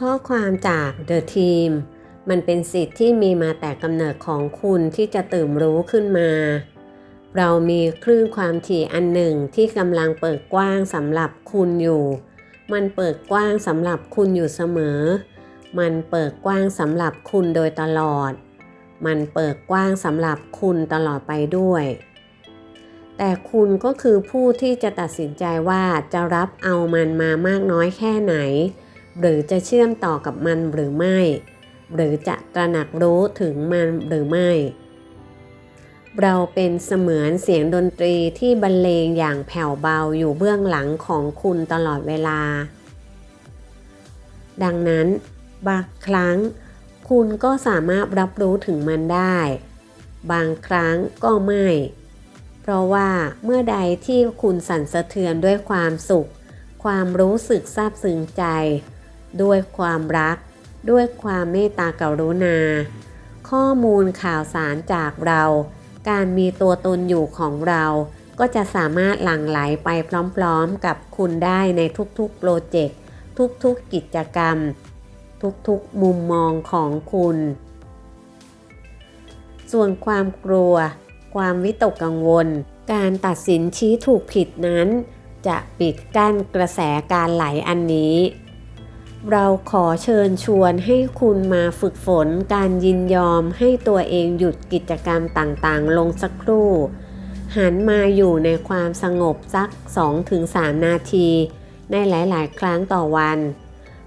ข้อความจาก The Team มันเป็นสิทธิ์ที่มีมาแต่กำเนิดของคุณที่จะตื่นรู้ขึ้นมา เรามีคลื่นความถี่อันหนึ่งที่กำลังเปิดกว้างสำหรับคุณอยู่ มันเปิดกว้างสำหรับคุณอยู่เสมอ มันเปิดกว้างสำหรับคุณโดยตลอด มันเปิดกว้างสำหรับคุณตลอดไปด้วย แต่คุณก็คือผู้ที่จะตัดสินใจว่าจะรับเอามันมามากน้อยแค่ไหน หรือจะเชื่อมต่อกับมันหรือไม่ หรือจะตระหนักรู้ถึงมันหรือไม่ เราเป็นเสมือนเสียงดนตรีที่บรรเลงอย่างแผ่วเบาอยู่เบื้องหลังของคุณตลอดเวลา ดังนั้น บางครั้ง คุณก็สามารถรับรู้ถึงมันได้ บางครั้งก็ไม่ เพราะว่าเมื่อใดที่คุณสั่นสะเทือนด้วยความสุขความรู้สึกซาบซึ้งใจ ด้วยความรัก ด้วยความเมตตากรุณา ข้อมูลข่าวสารจากเรา การมีตัวตนอยู่ของเรา ก็จะสามารถหลั่งไหลไปพร้อมๆกับคุณได้ในทุกๆโปรเจกต์ทุกๆกิจกรรม ทุกๆมุมมองของคุณ ส่วนความกลัว ความวิตกกังวล การตัดสินชี้ถูกผิดนั้น จะปิดกั้นกระแสการไหลอันนี้ เราขอเชิญชวนให้คุณมาฝึกฝนการยินยอมให้ตัวเองหยุดกิจกรรมต่างๆ ลงสักครู่ หันมาอยู่ในความสงบสัก 2-3 นาที ในหลายๆ ครั้งต่อวัน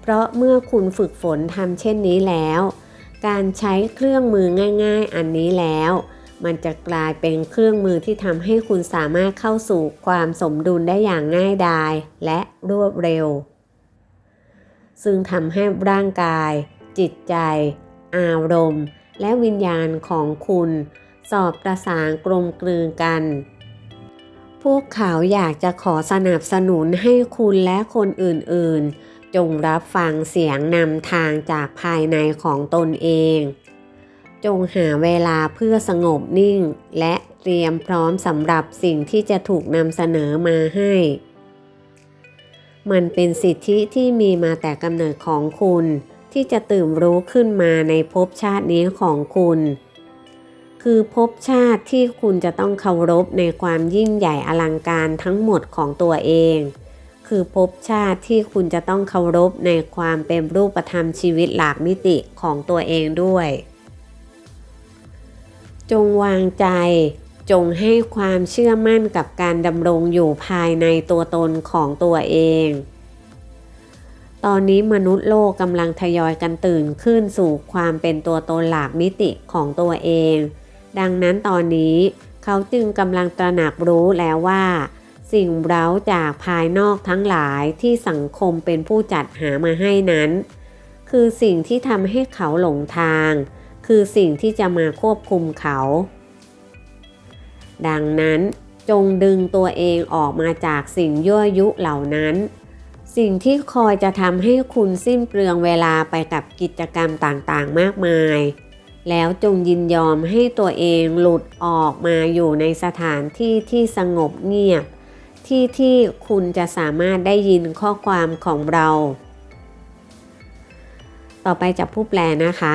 เพราะเมื่อคุณฝึกฝนทำเช่นนี้แล้ว การใช้เครื่องมือง่าย ๆ อันนี้แล้ว มันจะกลายเป็นเครื่องมือที่ทำให้คุณสามารถเข้าสู่ความสมดุลได้อย่างง่ายดายและรวดเร็ว ซึ่งทำให้ร่างกาย จิตใจ อารมณ์ และวิญญาณของคุณ สอบประสานกลมกลืนกัน พวกเขาอยากจะขอสนับสนุนให้คุณและคนอื่นๆ จงรับฟังเสียงนำทางจากภายในของตนเอง จงหาเวลาเพื่อสงบนิ่งและเตรียมพร้อมสำหรับสิ่งที่จะถูกนำเสนอมาให้ มันเป็นสิทธิที่มีมาแต่กำเนิดของคุณ ที่จะตื่นรู้ขึ้นมาในภพชาตินี้ของคุณ คือภพชาติที่คุณจะต้องเคารพในความยิ่งใหญ่อลังการทั้งหมดของตัวเอง คือภพชาติที่คุณจะต้องเคารพในความเป็นรูปธรรมชีวิตหลากมิติของตัวเองด้วย จงวางใจ จงให้ความเชื่อมั่นกับการดำรงอยู่ภายในตัวตนของตัวเอง ตอนนี้มนุษย์โลกกำลังทยอยกันตื่นขึ้นสู่ความเป็นตัวตนหลากมิติของตัวเอง ดังนั้นตอนนี้เขาจึงกำลังตระหนักรู้แล้วว่า สิ่งเร้าจากภายนอกทั้งหลายที่สังคมเป็นผู้จัดหามาให้นั้น คือสิ่งที่ทำให้เขาหลงทาง คือสิ่งที่จะมาควบคุมเขา ดังนั้นจงดึงตัวเองออกมาจากสิ่งยั่วยุเหล่านั้น สิ่งที่คอยจะทำให้คุณสิ้นเปลืองเวลาไปกับกิจกรรมต่างๆ มากมาย แล้วจงยินยอมให้ตัวเองหลุดออกมาอยู่ในสถานที่ที่สงบเงียบ ที่ที่คุณจะสามารถได้ยินข้อความของเรา ต่อไปจากผู้แปลนะคะ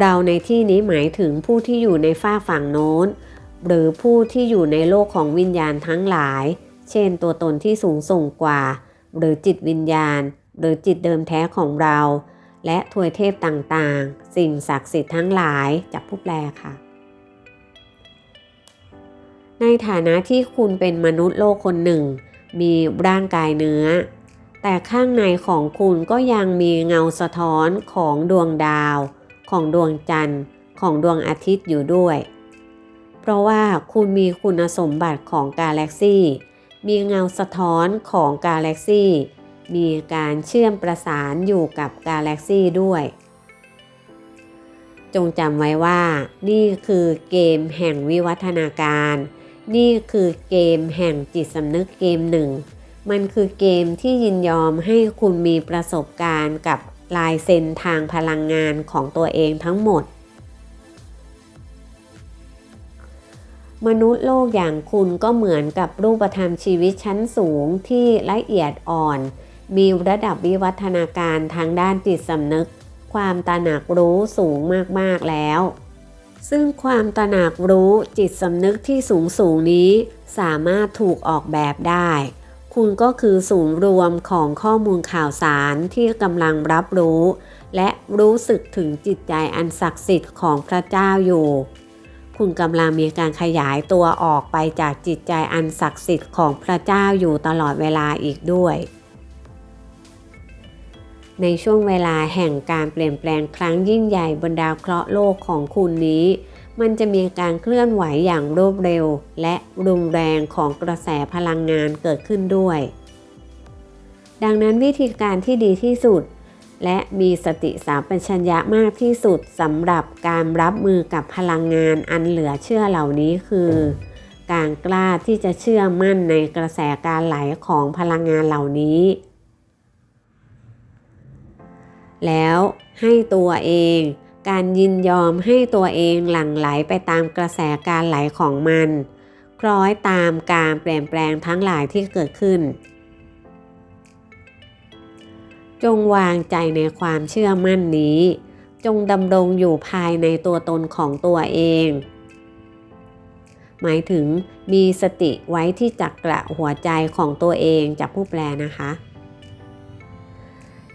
เราในที่นี้หมายถึงผู้ที่อยู่ในฝ้าฝั่งโน้น หรือผู้ที่อยู่ในโลกของวิญญาณทั้งหลาย เช่นตัวตนที่สูงส่งกว่า หรือจิตวิญญาณ หรือจิตเดิมแท้ของเรา และทวยเทพต่างๆ สิ่งศักดิ์สิทธิ์ทั้งหลายจากผู้แปลค่ะ ในฐานะที่คุณเป็นมนุษย์โลกคนหนึ่ง มีร่างกายเนื้อ แต่ข้างในของคุณก็ยังมีเงาสะท้อนของดวงดาว ของดวงจันทร์ ของดวงอาทิตย์อยู่ด้วย เพราะว่าคุณมีคุณสมบัติของกาแล็กซี่ มีเงาสะท้อนของกาแล็กซี่ มีการเชื่อมประสานอยู่กับกาแล็กซี่ด้วย จงจำไว้ว่า นี่คือเกมแห่งวิวัฒนาการ นี่คือเกมแห่งจิตสำนึกเกมหนึ่ง มันคือเกมที่ยินยอมให้คุณมีประสบการณ์กับลายเซ็นทางพลังงานของตัวเองทั้งหมด มนุษย์โลกอย่างคุณก็เหมือนกับรูปธรรมชีวิตชั้นสูงที่ละเอียดอ่อน มีระดับวิวัฒนาการทางด้านจิตสำนึก ความตระหนักรู้สูงมากๆแล้ว ซึ่งความตระหนักรู้จิตสำนึกที่สูงสูงนี้ สามารถถูกออกแบบได้ คุณก็คือศูนย์รวมของข้อมูลข่าวสารที่กำลังรับรู้ และรู้สึกถึงจิตใจอันศักดิ์สิทธิ์ของพระเจ้าอยู่ คุณกำลังมีการขยายตัวออกไปจากจิตใจอันศักดิ์สิทธิ์ของพระเจ้าอยู่ตลอดเวลาอีกด้วย ในช่วงเวลาแห่งการเปลี่ยนแปลงครั้งยิ่งใหญ่บนดาวเคราะห์โลกของคุณนี้ มันจะมีการเคลื่อนไหวอย่างรวดเร็ว และรุนแรงของกระแสพลังงานเกิดขึ้นด้วย ดังนั้นวิธีการที่ดีที่สุด และมีสติสัมปชัญญะมากที่สุดสำหรับการรับมือกับพลังงานอันเหลือเชื่อเหล่านี้คือ การกล้าที่จะเชื่อมั่นในกระแสการไหลของพลังงานเหล่านี้ แล้วให้ตัวเอง การยินยอมให้ตัวเองหลั่งไหลไปตามกระแสการไหลของมัน คล้อยตามการเปลี่ยนแปลงทั้งหลายที่เกิดขึ้น จงวางใจในความเชื่อมั่นนี้ จงดำรงอยู่ภายในตัวตนของตัวเอง หมายถึงมีสติไว้ที่จักระหัวใจของตัวเองจากผู้แปลนะคะ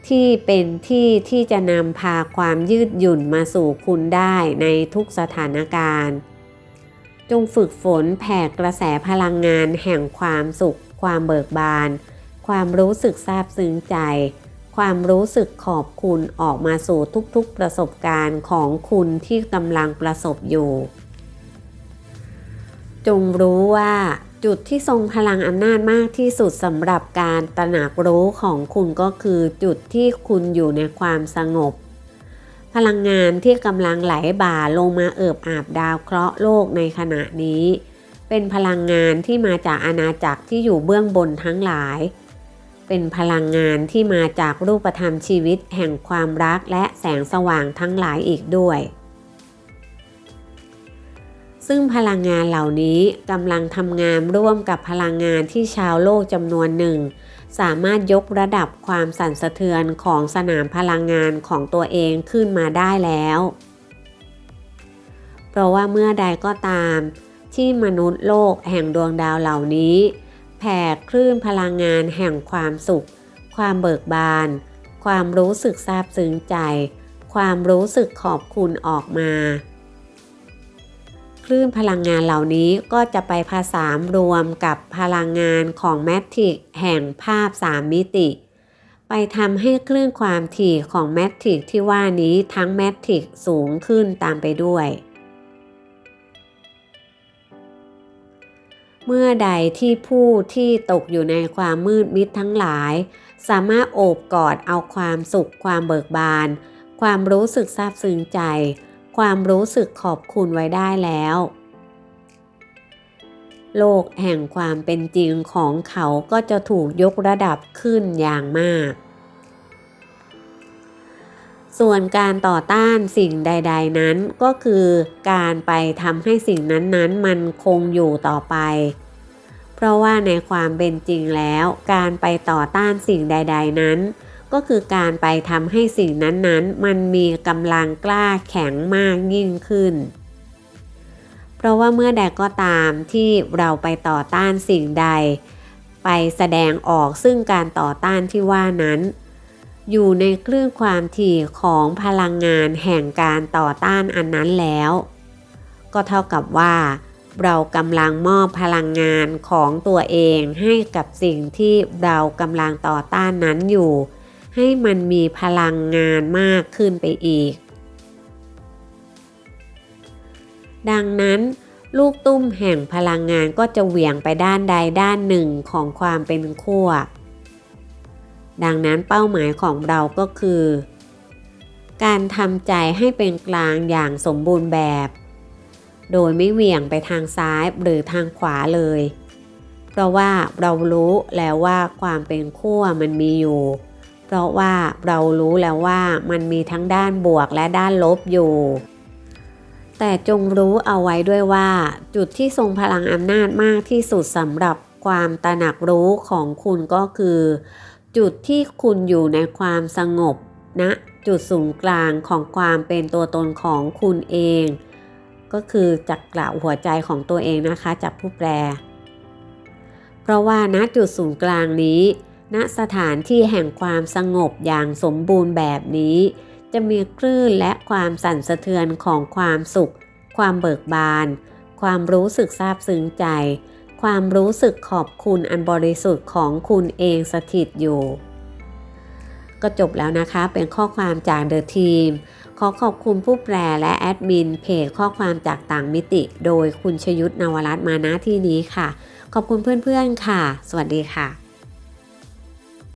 ที่เป็นที่ที่จะนำพาความยืดหยุ่นมาสู่คุณได้ในทุกสถานการณ์ จงฝึกฝนแผ่กระแสพลังงานแห่งความสุข ความเบิกบาน ความรู้สึกซาบซึ้งใจ ความรู้สึกขอบคุณออกมาสู่ทุกๆประสบการณ์ของคุณที่กำลังประสบอยู่ จงรู้ว่าจุดที่ทรงพลังอำนาจมากที่สุดสำหรับการตระหนักรู้ของคุณก็คือจุดที่คุณอยู่ในความสงบ พลังงานที่กำลังไหลบ่าลงมาเอิบอาบดาวเคราะห์โลกในขณะนี้ เป็นพลังงานที่มาจากอาณาจักรที่อยู่เบื้องบนทั้งหลาย เป็นพลังงานที่มาจากรูปธรรมชีวิตแห่งความรักและแสงสว่างทั้งหลายอีกด้วย ซึ่งพลังงานเหล่านี้กำลังทำงานร่วมกับพลังงานที่ชาวโลกจำนวนหนึ่ง สามารถยกระดับความสั่นสะเทือนของสนามพลังงานของตัวเองขึ้นมาได้แล้ว เพราะว่าเมื่อใดก็ตามที่มนุษย์โลกแห่งดวงดาวเหล่านี้ แผ่คลื่นพลังงานแห่งความสุข ความเบิกบาน ความรู้สึกซาบซึ้งใจ ความรู้สึกขอบคุณออกมา คลื่นพลังงานเหล่านี้ก็จะไปผสานรวมกับพลังงานของแมทริกแห่งภาพ 3 มิติ ไปทำให้คลื่นความถี่ของแมทริกที่ว่านี้ทั้งแมทริกสูงขึ้นตามไปด้วย เมื่อใดที่ผู้ที่ตกอยู่ในความมืดมิดทั้งหลาย สามารถโอบกอดเอาความสุขความเบิกบาน ความรู้สึกซาบซึ้งใจ ความรู้สึกขอบคุณไว้ได้แล้ว โลกแห่งความเป็นจริงของเขาก็จะถูกยกระดับขึ้นอย่างมาก ส่วนการต่อต้านสิ่งใด ๆ นั้นก็คือการไปทำให้สิ่งนั้นๆ มันคงอยู่ต่อไป เพราะว่าในความเป็นจริงแล้ว การไปต่อต้านสิ่งใด ๆ นั้น ก็คือการไปทำให้สิ่งนั้นๆ มันมีกำลังกล้าแข็งมากยิ่งขึ้น เพราะว่าเมื่อใดก็ตามที่เราไปต่อต้านสิ่งใด ไปแสดงออกซึ่งการต่อต้านที่ว่านั้น อยู่ในคลื่นความถี่ของพลังงานแห่งการต่อต้านอันนั้นแล้ว ก็เท่ากับว่า เรากำลังมอบพลังงานของตัวเองให้กับสิ่งที่เรากำลังต่อต้านนั้นอยู่ ให้มันมีพลังงานมากขึ้นไปอีก ดังนั้นลูกตุ้มแห่งพลังงานก็จะเหวี่ยงไปด้านใดด้านหนึ่งของความเป็นขั้ว ดังนั้นเป้าหมายของเราก็คือ การทำใจให้เป็นกลางอย่างสมบูรณ์แบบ โดยไม่เหวี่ยงไปทางซ้ายหรือทางขวาเลย เพราะว่าเรารู้แล้วว่าความเป็นขั้วมันมีอยู่ เพราะว่าเรารู้แล้วว่ามันมีทั้งด้านบวกและด้านลบอยู่แต่จงรู้เอาไว้ด้วยว่า จุดที่ทรงพลังอำนาจมากที่สุดสำหรับความตระหนักรู้ของคุณก็คือ จุดที่คุณอยู่ในความสงบณนะจุดศูนย์กลางของความเป็นตัวตนของคุณเอง ก็คือจักระหัวใจของตัวเองนะคะจากผู้แปล เพราะว่าณจุดศูนย์กลางนี้ณสถานที่แห่งความสงบอย่างสมบูรณ์แบบนี้ จะมีคลื่นและความสั่นสะเทือนของความสุข ความเบิกบาน ความรู้สึกซาบซึ้งใจ ความรู้สึกขอบคุณอันบริสุทธิ์ของคุณเองสถิตอยู่ ก็จบแล้วนะคะเป็นข้อความจากเดอะทีมขอขอบคุณผู้แปลและแอดมินเพจข้อความจากต่างมิติ โดยคุณชยุทธนวรัตน์มาณที่นี้ค่ะ ขอบคุณเพื่อนๆค่ะ สวัสดีค่ะ